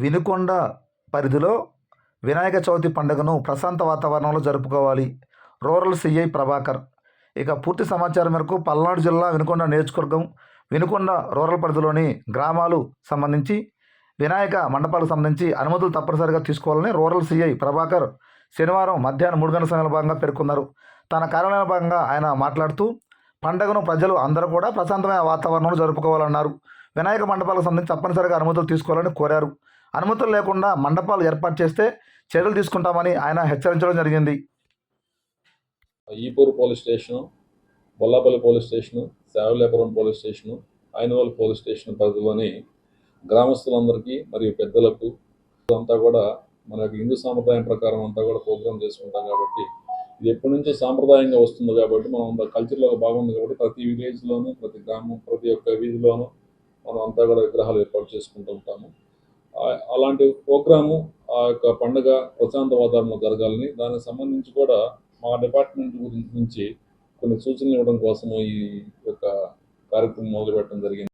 వినుకొండ పరిధిలో వినాయక చవితి పండుగను ప్రశాంత వాతావరణంలో జరుపుకోవాలి. Rural CI Prabhakar. ఇక పూర్తి సమాచారం మేరకు పల్నాడు జిల్లా వినుకొండ నియోజకవర్గం వినుకొండ రూరల్ పరిధిలోని గ్రామాలు సంబంధించి వినాయక మండపాలకు సంబంధించి అనుమతులు తప్పనిసరిగా తీసుకోవాలని రూరల్ సిఐ ప్రభాకర్ శనివారం మధ్యాహ్నం మూడు గంటల సమయంలో భాగంగా పేర్కొన్నారు. తన కార్యాలయంలో భాగంగా ఆయన మాట్లాడుతూ పండుగను ప్రజలు అందరూ కూడా ప్రశాంతమైన వాతావరణంలో జరుపుకోవాలన్నారు. వినాయక మండపాలకు సంబంధించి తప్పనిసరిగా అనుమతులు తీసుకోవాలని కోరారు. అనుమతులు లేకుండా మండపాలు ఏర్పాటు చేస్తే చర్యలు తీసుకుంటామని ఆయన హెచ్చరించడం జరిగింది. Ipur police station Bollapalli police station Sevalepuram police station Ainaval police station పరిధిలోని గ్రామస్తులందరికీ మరియు పెద్దలకు అంతా కూడా మన యొక్క హిందూ సాంప్రదాయం ప్రకారం అంతా కూడా ప్రోగ్రామ్ చేసుకుంటాం కాబట్టి ఇది ఎప్పటి నుంచో సాంప్రదాయంగా వస్తుంది కాబట్టి మనం కల్చర్లో బాగుంది కాబట్టి ప్రతి విలేజ్లోనూ ప్రతి గ్రామం ప్రతి ఒక్క వీధిలోనూ మనం అంతా కూడా విగ్రహాలు ఏర్పాటు చేసుకుంటూ ఉంటాము. అలాంటి ప్రోగ్రాము ఆ యొక్క పండుగ ప్రశాంత వాతావరణంలో జరగాలని దానికి సంబంధించి కూడా మా డిపార్ట్మెంట్ గురించి నుంచి కొన్ని సూచనలు ఇవ్వడం కోసం ఈ యొక్క కార్యక్రమం మొదలుపెట్టడం జరిగింది.